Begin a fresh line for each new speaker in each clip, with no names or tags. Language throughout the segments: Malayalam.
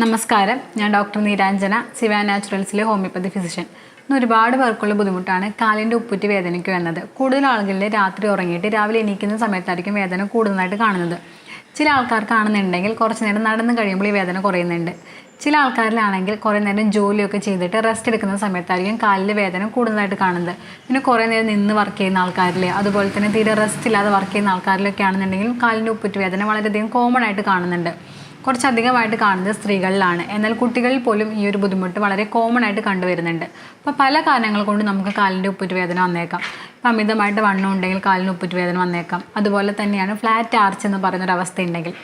നമസ്കാരം. ഞാൻ ഡോക്ടർ നീരാഞ്ജന ശിവ നാച്ചുറൽസിലെ ഹോമിയോപ്പതി ഫിസിഷ്യൻ. ഇന്ന് ഒരുപാട് പേർക്കുള്ള ബുദ്ധിമുട്ടാണ് കാലിന്റെ ഉപ്പുറ്റി വേദനയ്ക്ക് വന്നത് കൂടുതൽ ആളുകളിൽ രാത്രി ഉറങ്ങിയിട്ട് രാവിലെ എണീക്കുന്ന സമയത്തായിരിക്കും വേദന കൂടുതലായിട്ട് കാണുന്നത്. ചില ആൾക്കാർ കാണുന്നുണ്ടെങ്കിൽ കുറച്ച് നേരം നടന്ന് കഴിയുമ്പോൾ ഈ വേദന കുറയുന്നുണ്ട്. ചില ആൾക്കാരിലാണെങ്കിൽ കുറേ നേരം ജോലിയൊക്കെ ചെയ്തിട്ട് റെസ്റ്റ് എടുക്കുന്ന സമയത്തായിരിക്കും കാലിൽ വേദന കൂടുതലായിട്ട് കാണുന്നത്. പിന്നെ കുറേ നേരം നിന്ന് വർക്ക് ചെയ്യുന്ന ആൾക്കാരിൽ അതുപോലെ തന്നെ തീരെ റെസ്റ്റ് ഇല്ലാതെ വർക്ക് ചെയ്യുന്ന ആൾക്കാരിലൊക്കെ ആണെന്നുണ്ടെങ്കിൽ കാലിന്റെ ഉപ്പുറ്റി വേദന വളരെയധികം കോമൺ ആയിട്ട് കാണുന്നുണ്ട്. കുറച്ചധികമായിട്ട് കാണുന്നത് സ്ത്രീകളിലാണ്. എന്നാൽ കുട്ടികളിൽ പോലും ഈ ഒരു ബുദ്ധിമുട്ട് വളരെ കോമൺ ആയിട്ട് കണ്ടുവരുന്നുണ്ട്. അപ്പോൾ പല കാരണങ്ങൾ കൊണ്ട് നമുക്ക് കാലിന്റെ ഉപ്പുറ്റ് വേദന വന്നേക്കാം. ഇപ്പം അമിതമായിട്ട് വണ്ണം ഉണ്ടെങ്കിൽ കാലിന് ഉപ്പുറ്റ് വേദന വന്നേക്കാം. അതുപോലെ തന്നെയാണ് ഫ്ലാറ്റ് ആർച്ച് എന്ന് പറയുന്നൊരു അവസ്ഥ ഉണ്ടെങ്കിൽ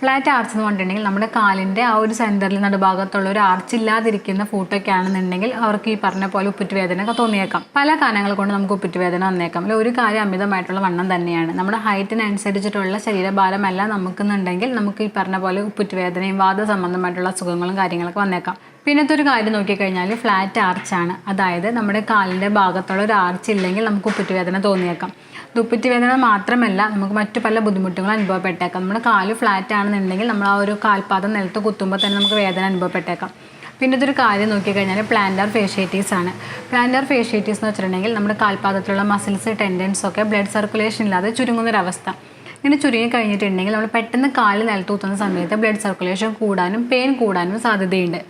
ഫ്ലാറ്റ് ആർച്ച് എന്ന് പറഞ്ഞിട്ടുണ്ടെങ്കിൽ നമ്മുടെ കാലിന്റെ ആ ഒരു സെന്ററിൽ നടുഭാഗത്തുള്ള ഒരു ആർച്ച് ഇല്ലാതിരിക്കുന്ന ഫോട്ടോയൊക്കെ ആണെന്നുണ്ടെങ്കിൽ അവർക്ക് ഈ പറഞ്ഞ പോലെ ഉപ്പിറ്റ് വേദന ഒക്കെ തോന്നിയേക്കാം. പല കാരണങ്ങൾ കൊണ്ട് നമുക്ക് ഉപ്പിറ്റ് വേദന വന്നേക്കാം. അല്ലെങ്കിൽ ഒരു കാര്യം അമിതമായിട്ടുള്ള വണ്ണം തന്നെയാണ്. നമ്മുടെ ഹൈറ്റിനനുസരിച്ചിട്ടുള്ള ശരീരഭാരമല്ല നമുക്കെന്നുണ്ടെങ്കിൽ നമുക്ക് ഈ പറഞ്ഞ പോലെ ഉപ്പിറ്റ് വേദനയും വാദ സംബന്ധമായിട്ടുള്ള അസുഖങ്ങളും കാര്യങ്ങളൊക്കെ വന്നേക്കാം. പിന്നത്തെ ഒരു കാര്യം നോക്കിക്കഴിഞ്ഞാൽ ഫ്ലാറ്റ് ആർച്ചാണ് അതായത് നമ്മുടെ കാലിന്റെ ഭാഗത്തുള്ള ഒരു ആർച്ച് ഇല്ലെങ്കിൽ നമുക്ക് ഉപ്പുറ്റുവേദന തോന്നിയേക്കാം. ദുപ്പറ്റി വേദന മാത്രമല്ല നമുക്ക് മറ്റു പല ബുദ്ധിമുട്ടുകളും അനുഭവപ്പെട്ടേക്കാം. നമ്മുടെ കാൽ ഫ്ലാറ്റ് ആണെന്നുണ്ടെങ്കിൽ നമ്മൾ ആ ഒരു കാൽപാദം നിലത്ത് കുത്തുമ്പോൾ തന്നെ നമുക്ക് വേദന അനുഭവപ്പെട്ടേക്കാം. പിന്നെ ഇതൊരു കാര്യം നോക്കിക്കഴിഞ്ഞാൽ പ്ലാന്റാർ ഫേഷ്യേറ്റീസ് ആണ്. പ്ലാന്റാർ ഫേഷ്യേറ്റീസ് എന്ന് വെച്ചിട്ടുണ്ടെങ്കിൽ നമ്മുടെ കാൽപാദത്തിലുള്ള മസിൽസ് ടെൻഡൻസ് ഒക്കെ ബ്ലഡ് സർക്കുലേഷൻ ഇല്ലാതെ ചുരുങ്ങുന്നൊരവസ്ഥ. ഇങ്ങനെ ചുരുങ്ങി കഴിഞ്ഞിട്ടുണ്ടെങ്കിൽ നമ്മൾ പെട്ടെന്ന് കാൽ നിലത്ത് കുത്തുന്ന സമയത്ത് ബ്ലഡ് സർക്കുലേഷൻ കൂടാനും പെയിൻ കൂടാനും സാധ്യതയുണ്ട്.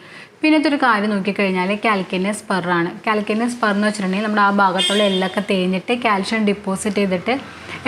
പിന്നത്തെ ഒരു കാര്യം നോക്കിക്കഴിഞ്ഞാൽ കാൽക്കിനിയസ് സ്പെറാണ് കാൽക്കിനിയസ് സ്പെർ എന്ന് വെച്ചിട്ടുണ്ടെങ്കിൽ നമ്മുടെ ആ ഭാഗത്തുള്ള എല്ലൊക്കെ തേഞ്ഞിട്ട് കാൽഷ്യം ഡിപ്പോസിറ്റ് ചെയ്തിട്ട്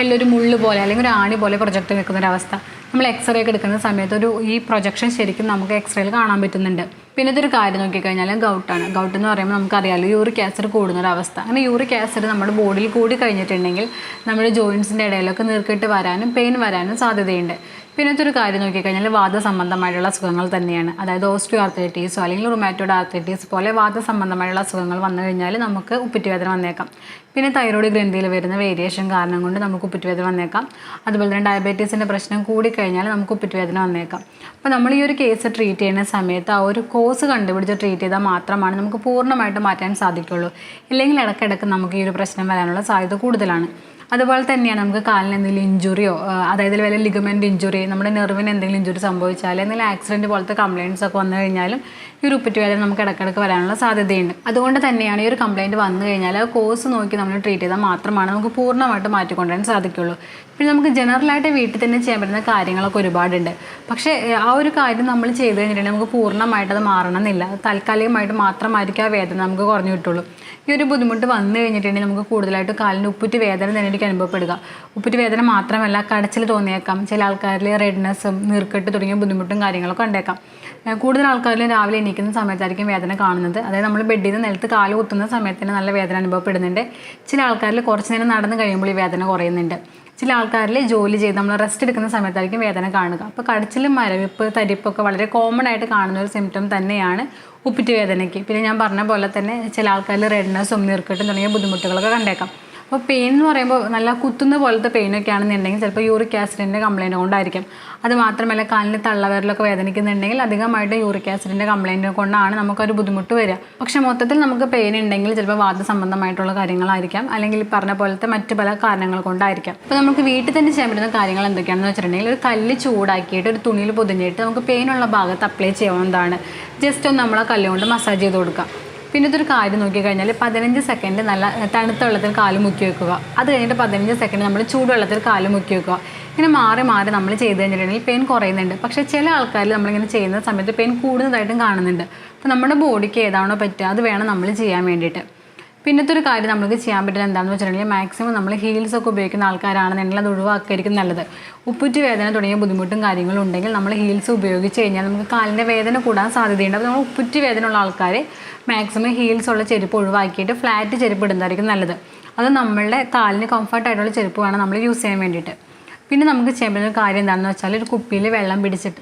എല്ലാം ഒരു മുള്ള് പോലെ അല്ലെങ്കിൽ ഒരു ആണി പോലെ പ്രൊജക്റ്റ് നിൽക്കുന്ന ഒരു അവസ്ഥ. നമ്മൾ എക്സ്റേ ഒക്കെ എടുക്കുന്ന സമയത്ത് ഒരു ഈ പ്രൊജക്ഷൻ ശരിക്കും നമുക്ക് എക്സ്റേയിൽ കാണാൻ പറ്റുന്നുണ്ട്. പിന്നത്തെ ഒരു കാര്യം നോക്കിക്കഴിഞ്ഞാൽ ഗൗട്ടാണ് ഗൗട്ട് എന്ന് പറയുമ്പോൾ നമുക്കറിയാമല്ലോ യൂറിക് ആസിഡ് കൂടുന്ന ഒരു അവസ്ഥ. അങ്ങനെ യൂറിക് ആസിഡ് നമ്മുടെ ബോഡിയിൽ കൂടി കഴിഞ്ഞിട്ടുണ്ടെങ്കിൽ നമ്മുടെ ജോയിൻസിന്റെ ഇടയിലൊക്കെ നീർക്കെട്ട് വരാനും പെയിൻ വരാനും സാധ്യതയുണ്ട്. പിന്നത്തെ ഒരു കാര്യം നോക്കിക്കഴിഞ്ഞാൽ വാദ സംബന്ധമായിട്ടുള്ള അസുഖങ്ങൾ തന്നെയാണ്. അതായത് ഓസ്റ്റിയോ ആർത്തൈറ്റീസോ അല്ലെങ്കിൽ റുമാറ്റോഡ് ആർത്തൈറ്റീസ് പോലെ വാദ സംബന്ധമായിട്ടുള്ള അസുഖങ്ങൾ വന്നു കഴിഞ്ഞാൽ നമുക്ക് ഉപ്പിറ്റുവേദന വന്നേക്കാം. പിന്നെ തൈറോയ്ഡ് ഗ്രന്ഥിയിൽ വരുന്ന വേരിയേഷൻ കാരണം കൊണ്ട് നമുക്ക് ഉപ്പിറ്റുവേദന വന്നേക്കാം. അതുപോലെ തന്നെ ഡയബറ്റീസിന്റെ പ്രശ്നം കൂടിക്കഴിഞ്ഞാൽ നമുക്ക് ഉപ്പിറ്റുവേദന വന്നേക്കാം. അപ്പോൾ നമ്മൾ ഈ ഒരു കേസ് ട്രീറ്റ് ചെയ്യുന്ന സമയത്ത് ആ ഒരു കോസ് കണ്ടുപിടിച്ച് ട്രീറ്റ് ചെയ്താൽ മാത്രമാണ് നമുക്ക് പൂർണമായിട്ട് മാറ്റാൻ സാധിക്കുള്ളൂ. ഇല്ലെങ്കിൽ ഇടയ്ക്കിടയ്ക്ക് നമുക്ക് ഈ ഒരു പ്രശ്നം വരാനുള്ള സാധ്യത കൂടുതലാണ്. അതുപോലെ തന്നെയാണ് നമുക്ക് കാലിന് എന്തെങ്കിലും ഇഞ്ചുറിയോ അതായത് വല്ല ലിഗമെന്റ് ഇഞ്ചുറി നമ്മുടെ നെർവിന് എന്തെങ്കിലും ഇഞ്ചുറി സംഭവിച്ചാൽ എന്തെങ്കിലും ആക്സിഡന്റ് പോലത്തെ കംപ്ലയിന്റ്സ് ഒക്കെ വന്നു കഴിഞ്ഞാലും ഈ ഒരു ഉപ്പറ്റ് വേദന നമുക്ക് ഇടയ്ക്കിടയ്ക്ക് വരാനുള്ള സാധ്യതയുണ്ട്. അതുകൊണ്ട് തന്നെയാണ് ഈ ഒരു കംപ്ലയിന്റ് വന്നു കഴിഞ്ഞാൽ ആ കോഴ്സ് നോക്കി നമ്മൾ ട്രീറ്റ് ചെയ്താൽ മാത്രമാണ് നമുക്ക് പൂർണമായിട്ട് മാറ്റിക്കൊണ്ടുവരാൻ സാധിക്കുള്ളൂ. പിന്നെ നമുക്ക് ജനറലായിട്ട് വീട്ടിൽ തന്നെ ചെയ്യാൻ പറ്റുന്ന കാര്യങ്ങളൊക്കെ ഒരുപാടുണ്ട്. പക്ഷേ ആ ഒരു കാര്യം നമ്മൾ ചെയ്ത് കഴിഞ്ഞിട്ടുണ്ടെങ്കിൽ നമുക്ക് പൂർണമായിട്ട് അത് മാറണമെന്നില്ല. താൽക്കാലികമായിട്ട് മാത്രമായിരിക്കും ആ വേദന നമുക്ക് കുറഞ്ഞു കിട്ടുള്ളൂ. ഈ ഒരു ബുദ്ധിമുട്ട് വന്നു കഴിഞ്ഞിട്ടുണ്ടെങ്കിൽ നമുക്ക് കൂടുതലായിട്ട് കാലിന് ഉപ്പുറ്റ് വേദന തന്നെ അനുഭവപ്പെടുക. ഉപ്പുറ്റ് വേദന മാത്രമല്ല കടച്ചിൽ തോന്നിയേക്കാം. ചില ആൾക്കാരിൽ റെഡ്നെസ്സും നീർക്കെട്ട് തുടങ്ങിയ ബുദ്ധിമുട്ടും കാര്യങ്ങളൊക്കെ ഉണ്ടേക്കാം കൂടുതൽ ആൾക്കാരിൽ രാവിലെ എണീക്കുന്ന സമയത്തായിരിക്കും വേദന കാണുന്നത്. അതായത് നമ്മൾ ബെഡിൽ നിന്ന് നിലത്ത് കാൽ കുത്തുന്ന സമയത്തിന് നല്ല വേദന അനുഭവപ്പെടുന്നുണ്ട്. ചില ആൾക്കാരിൽ കുറച്ച് നേരം നടന്നു കഴിയുമ്പോൾ ഈ വേദന കുറയുന്നുണ്ട്. ചില ആൾക്കാരിൽ ജോലി ചെയ്ത് നമ്മൾ റെസ്റ്റ് എടുക്കുന്ന സമയത്തായിരിക്കും വേദന കാണുക. അപ്പോൾ കടച്ചിലും മരവിപ്പ് തരിപ്പൊക്കെ വളരെ കോമൺ ആയിട്ട് കാണുന്ന ഒരു സിംറ്റം തന്നെയാണ് ഉപ്പിറ്റ് വേദനയ്ക്ക്. പിന്നെ ഞാൻ പറഞ്ഞ പോലെ തന്നെ ചില ആൾക്കാരിൽ റെഡ്നസ്സും നീർക്കെട്ടും തുടങ്ങിയ ബുദ്ധിമുട്ടുകളൊക്കെ കണ്ടേക്കാം. അപ്പോൾ പെയിൻ എന്ന് പറയുമ്പോൾ നല്ല കുത്തുന്ന പോലത്തെ പെയിനൊക്കെ ആണെന്നുണ്ടെങ്കിൽ ചിലപ്പോൾ യൂറിക് ആസിഡിന്റെ കംപ്ലയിന്റ് കൊണ്ടായിരിക്കും. അത് മാത്രമല്ല കാലിന് തള്ളവരിലൊക്കെ വേദനിക്കുന്നുണ്ടെങ്കിൽ അധികമായിട്ട് യൂറിക് ആസിഡിന്റെ കംപ്ലയിന്റ് കൊണ്ടാണ് നമുക്കൊരു ബുദ്ധിമുട്ട് വരിക. പക്ഷേ മൊത്തത്തിൽ നമുക്ക് പെയിൻ ഉണ്ടെങ്കിൽ ചിലപ്പോൾ വാദ സംബന്ധമായിട്ടുള്ള കാര്യങ്ങളായിരിക്കാം. അല്ലെങ്കിൽ പറഞ്ഞ പോലത്തെ മറ്റു പല കാരണങ്ങൾ കൊണ്ടായിരിക്കാം. അപ്പോൾ നമുക്ക് വീട്ടിൽ തന്നെ ചെയ്യാൻ പറ്റുന്ന കാര്യങ്ങൾ എന്തൊക്കെയാണെന്ന് വെച്ചിട്ടുണ്ടെങ്കിൽ ഒരു കല്ല് ചൂടാക്കിയിട്ട് ഒരു തുണിയിൽ പൊതിഞ്ഞിട്ട് നമുക്ക് പെയിനുള്ള ഭാഗത്ത് അപ്ലൈ ചെയ്യാവുന്നതാണ്. ജസ്റ്റ് ഒന്ന് നമ്മളെ കല്ലുകൊണ്ട് മസാജ് ചെയ്ത് കൊടുക്കാം പിന്നെ ഇതൊരു കാര്യം നോക്കിക്കഴിഞ്ഞാൽ പതിനഞ്ച് സെക്കൻഡ് നല്ല തണുത്ത വെള്ളത്തിൽ കാൽ മുക്കി വെക്കുക. അത് കഴിഞ്ഞിട്ട് പതിനഞ്ച് സെക്കൻഡ് നമ്മൾ ചൂടുവെള്ളത്തിൽ കാൽ മുക്കി വെക്കുക. ഇങ്ങനെ മാറി മാറി നമ്മൾ ചെയ്ത് കഴിഞ്ഞിട്ടുണ്ടെങ്കിൽ പെയിൻ കുറയുന്നുണ്ട്. പക്ഷേ ചില ആൾക്കാർ നമ്മളിങ്ങനെ ചെയ്യുന്ന സമയത്ത് പെയിൻ കൂടുന്നതായിട്ടും കാണുന്നുണ്ട്. അപ്പോൾ നമ്മുടെ ബോഡിക്ക് ഏതാണോ പറ്റുക അത് വേണം നമ്മൾ ചെയ്യാൻ വേണ്ടിയിട്ട്. പിന്നത്തെ ഒരു കാര്യം നമുക്ക് ചെയ്യാൻ പറ്റുന്നത് എന്താണെന്ന് വെച്ചിട്ടുണ്ടെങ്കിൽ മാക്സിമം നമ്മൾ ഹീൽസ് ഒക്കെ ഉപയോഗിക്കുന്ന ആൾക്കാരാണെന്നുണ്ടെങ്കിൽ ഒഴിവാക്കിയിരിക്കും നല്ലത്. ഉപ്പുറ്റി വേദന തുടങ്ങിയ ബുദ്ധിമുട്ടും കാര്യങ്ങളും ഉണ്ടെങ്കിൽ നമ്മൾ ഹീൽസ് ഉപയോഗിച്ച് കഴിഞ്ഞാൽ നമുക്ക് കാലിന്റെ വേദന കൂടാൻ സാധ്യതയുണ്ട്. അപ്പോൾ നമ്മൾ ഉപ്പുറ്റി വേദന ഉള്ള ആൾക്കാർ മാക്സിമം ഹീൽസ് ഉള്ള ചെരുപ്പ് ഒഴിവാക്കിയിട്ട് ഫ്ലാറ്റ് ചെരുപ്പ് ഇടുന്നതായിരിക്കും നല്ലത്. അത് നമ്മളുടെ കാലിന് കംഫർട്ടായിട്ടുള്ള ചെരുപ്പ് വേണം നമ്മൾ യൂസ് ചെയ്യാൻ വേണ്ടിയിട്ട്. പിന്നെ നമുക്ക് ചെയ്യാൻ പറ്റുന്ന കാര്യം എന്താണെന്ന് വെച്ചാൽ ഒരു കുപ്പിയിൽ വെള്ളം പിടിച്ചിട്ട്.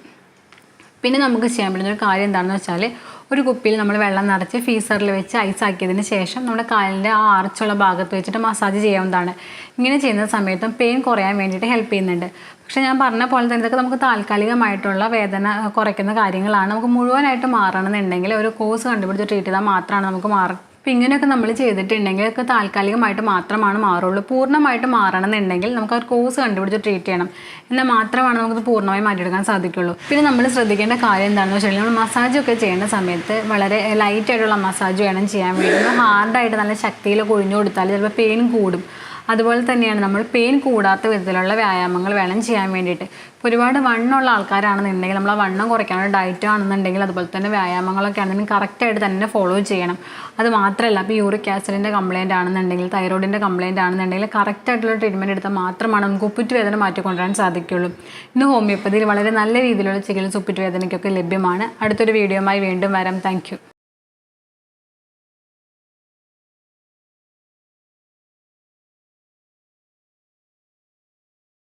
പിന്നെ നമുക്ക് ചെയ്യാൻ പറ്റുന്ന ഒരു കാര്യം എന്താണെന്ന് വെച്ചാൽ ഒരു കുപ്പിയിൽ നമ്മൾ വെള്ളം നിറച്ച് ഫീസറിൽ വെച്ച് ഐസ് ആക്കിയതിന് ശേഷം നമ്മുടെ കാലിന്റെ ആ ആർച്ചുള്ള ഭാഗത്ത് വെച്ചിട്ട് മസാജ് ചെയ്യാവുന്നതാണ്. ഇങ്ങനെ ചെയ്യുന്ന സമയത്തും പെയിൻ കുറയാൻ വേണ്ടിയിട്ട് ഹെൽപ്പ് ചെയ്യുന്നുണ്ട്. പക്ഷേ ഞാൻ പറഞ്ഞ പോലെ തന്നെ ഇതൊക്കെ നമുക്ക് താൽക്കാലികമായിട്ടുള്ള വേദന കുറയ്ക്കുന്ന കാര്യങ്ങളാണ്. നമുക്ക് മുഴുവനായിട്ട് മാറണമെന്നുണ്ടെങ്കിൽ ഒരു കോഴ്സ് കണ്ടുപിടിച്ച് ട്രീറ്റ് ചെയ്താൽ മാത്രമാണ് നമുക്ക് മാറ അപ്പോൾ ഇങ്ങനെയൊക്കെ നമ്മൾ ചെയ്തിട്ടുണ്ടെങ്കിൽ ഒക്കെ താൽക്കാലികമായിട്ട് മാത്രമാണ് മാറുള്ളൂ. പൂർണമായിട്ട് മാറണമെന്നുണ്ടെങ്കിൽ നമുക്ക് ആ കോഴ്സ് കണ്ടുപിടിച്ച് ട്രീറ്റ് ചെയ്യണം. എന്നാൽ മാത്രമാണ് നമുക്ക് പൂർണമായി മാറ്റിയെടുക്കാൻ സാധിക്കുള്ളൂ. പിന്നെ നമ്മൾ ശ്രദ്ധിക്കേണ്ട കാര്യം എന്താണെന്ന് വെച്ചാൽ നമ്മൾ മസാജ് ഒക്കെ ചെയ്യുന്ന സമയത്ത് വളരെ ലൈറ്റ് ആയിട്ടുള്ള മസാജ് വേണം ചെയ്യാൻ വേണ്ടി. ഹാർഡായിട്ട് നല്ല ശക്തിയിൽ കൊഴിഞ്ഞു കൊടുത്താൽ ചിലപ്പോൾ പെയിൻ കൂടും. അതുപോലെ തന്നെയാണ് നമ്മൾ പെയിൻ കൂടാത്ത വിധത്തിലുള്ള വ്യായാമങ്ങൾ വേണം ചെയ്യാൻ വേണ്ടിയിട്ട്. ഇപ്പോൾ ഒരുപാട് വണ്ണമുള്ള ആൾക്കാരാണെന്നുണ്ടെങ്കിൽ നമ്മൾ ആ വണ്ണം കുറയ്ക്കാനുള്ള ഡയറ്റ് ആണെന്നുണ്ടെങ്കിൽ അതുപോലെ തന്നെ വ്യായാമങ്ങളൊക്കെ ആണെന്നുണ്ടെങ്കിൽ കറക്റ്റായിട്ട് തന്നെ ഫോളോ ചെയ്യണം. അത് മാത്രമല്ല ഇപ്പോൾ യൂറിക് ആസിഡിന്റെ കംപ്ലയിന്റ് ആണെന്നുണ്ടെങ്കിൽ തൈറോയിഡിന്റെ കംപ്ലയിന്റ് ആണെന്നുണ്ടെങ്കിൽ കറക്റ്റായിട്ടുള്ള ട്രീറ്റ്മെന്റ് എടുത്താൽ മാത്രമാണ് നമുക്ക് ഉപ്പുറ്റ് വേദന മാറ്റിക്കൊണ്ടുവരാൻ സാധിക്കുള്ളൂ. ഇന്ന് ഹോമിയോപ്പതിയിൽ വളരെ നല്ല രീതിയിലുള്ള ചികിത്സ ഉപ്പുറ്റ് വേദനയ്ക്കൊക്കെ ലഭ്യമാണ്. അടുത്തൊരു വീഡിയോയുമായി വീണ്ടും വരാം. താങ്ക്